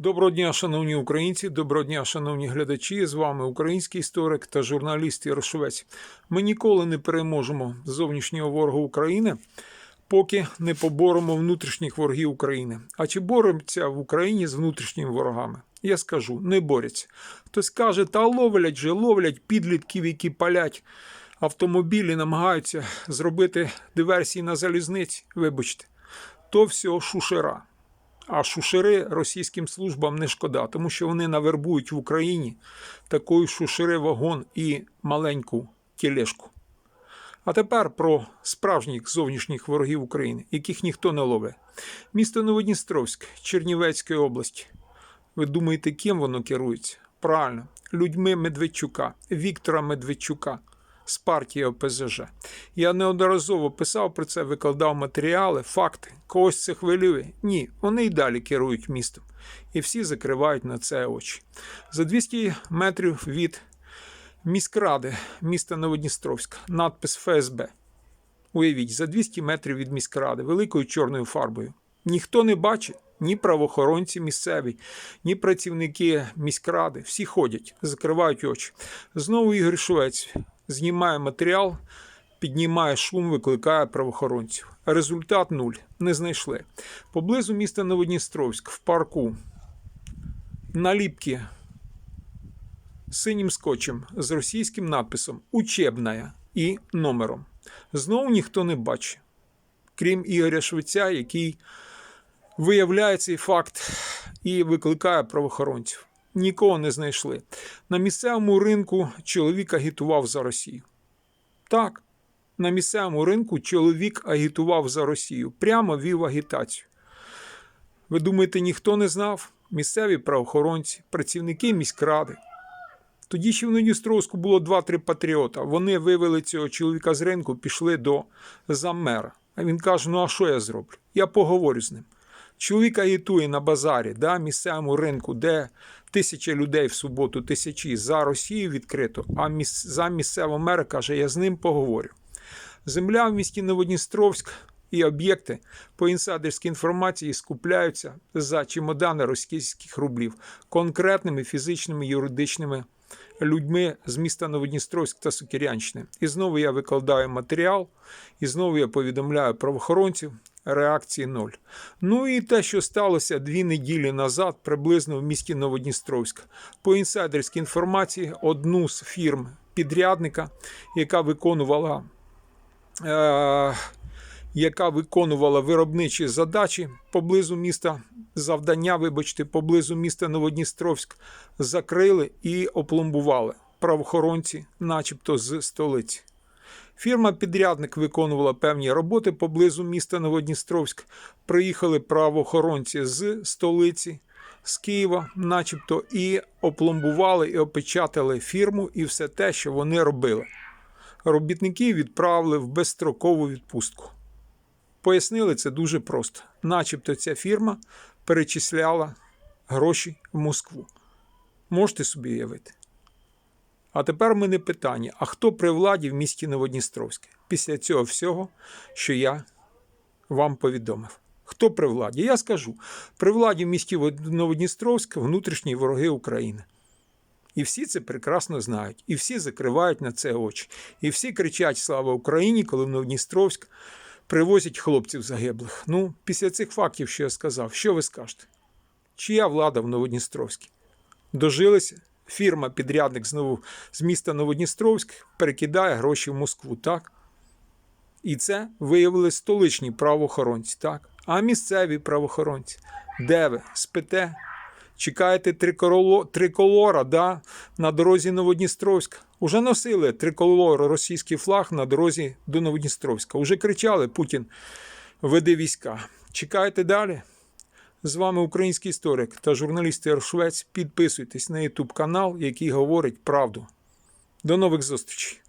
Доброго дня, шановні українці, доброго дня, шановні глядачі. З вами український історик та журналіст Ярошовець. Ми ніколи не переможемо зовнішнього ворога України, поки не поборемо внутрішніх ворогів України. А чи боремося в Україні з внутрішніми ворогами? Я скажу, не борються. Хтось каже, та ловлять же, ловлять підлітків, які палять автомобілі, намагаються зробити диверсії на залізниці. Вибачте, то все шушера. А шушери російським службам не шкода, тому що вони навербують в Україні такої шушери вагон і маленьку тілешку. А тепер про справжніх зовнішніх ворогів України, яких ніхто не ловить. Місто Новодністровськ, Чернівецької області. Ви думаєте, ким воно керується? Правильно, людьми Медведчука, Віктора Медведчука з партії ОПЗЖ. Я неодноразово писав про це, викладав матеріали, факти. Когось це хвилює? Ні, вони й далі керують містом. І всі закривають на це очі. За 200 метрів від міськради міста Новодністровська, надпис ФСБ. Уявіть, за 200 метрів від міськради, великою чорною фарбою. Ніхто не бачить, ні правоохоронці місцеві, ні працівники міськради. Всі ходять, закривають очі. Знову Ігор Швець знімає матеріал, піднімає шум, викликає правоохоронців. Результат нуль. Не знайшли. Поблизу міста Новодністровськ, в парку, наліпки синім скотчем з російським надписом Учебная і номером. Знову ніхто не бачить, крім Ігоря Швеця, який виявляє цей факт і викликає правоохоронців. Нікого не знайшли. На місцевому ринку чоловік агітував за Росію. Так, на місцевому ринку чоловік агітував за Росію, прямо вів агітацію. Ви думаєте, ніхто не знав? Місцеві правоохоронці, працівники міськради. Тоді ще в Новодністровську було два-три патріота. Вони вивели цього чоловіка з ринку, пішли до заммера. А він каже: Ну а що я зроблю? Я поговорю з ним. Чоловік агітує на базарі, да, місцевому ринку, де тисяча людей в суботу, тисячі за Росію відкрито, а міс... за місцева мера каже, я з ним поговорю. Земля в місті Новодністровськ і об'єкти по інсайдерській інформації скупляються за чемодани російських рублів конкретними фізичними юридичними людьми з міста Новодністровськ та Сукірянщини. І знову я викладаю матеріал, і знову я повідомляю правоохоронців. Реакції ноль. Ну і те, що сталося дві неділі назад, приблизно в місті Новодністровськ. По інсайдерській інформації, одну з фірм підрядника, яка виконувала. Е- яка виконувала виробничі задачі поблизу міста, завдання, вибачте, поблизу міста Новодністровськ, закрили і опломбували правоохоронці, начебто з столиці. Фірма-підрядник виконувала певні роботи поблизу міста Новодністровськ. Приїхали правоохоронці з столиці, з Києва, начебто, і опломбували і опечатали фірму і все те, що вони робили. Робітників відправили в безстрокову відпустку. Пояснили це дуже просто. Начебто ця фірма перечисляла гроші в Москву. Можете собі уявити? А тепер мене питання: а хто при владі в місті Новодністровське? Після цього всього, що я вам повідомив. Хто при владі? Я скажу: при владі в місті Новодністровськ внутрішні вороги України. І всі це прекрасно знають, і всі закривають на це очі. І всі кричать Слава Україні, коли в Новодністровськ привозять хлопців загиблих. Ну, після цих фактів, що я сказав, що ви скажете? Чия влада в Новодністровській? Дожилися? Фірма, підрядник знову з міста Новодністровськ перекидає гроші в Москву, так? І це виявили столичні правоохоронці, так? А місцеві правоохоронці. Де ви? Спите? Чекаєте триколо... триколора да? на дорозі Новодністровська? Уже носили триколор російський флаг на дорозі до Новодністровська. Уже кричали Путін, веди війська. Чекаєте далі? З вами український історик та журналіст Швець. Підписуйтесь на YouTube канал, який говорить правду. До нових зустрічей!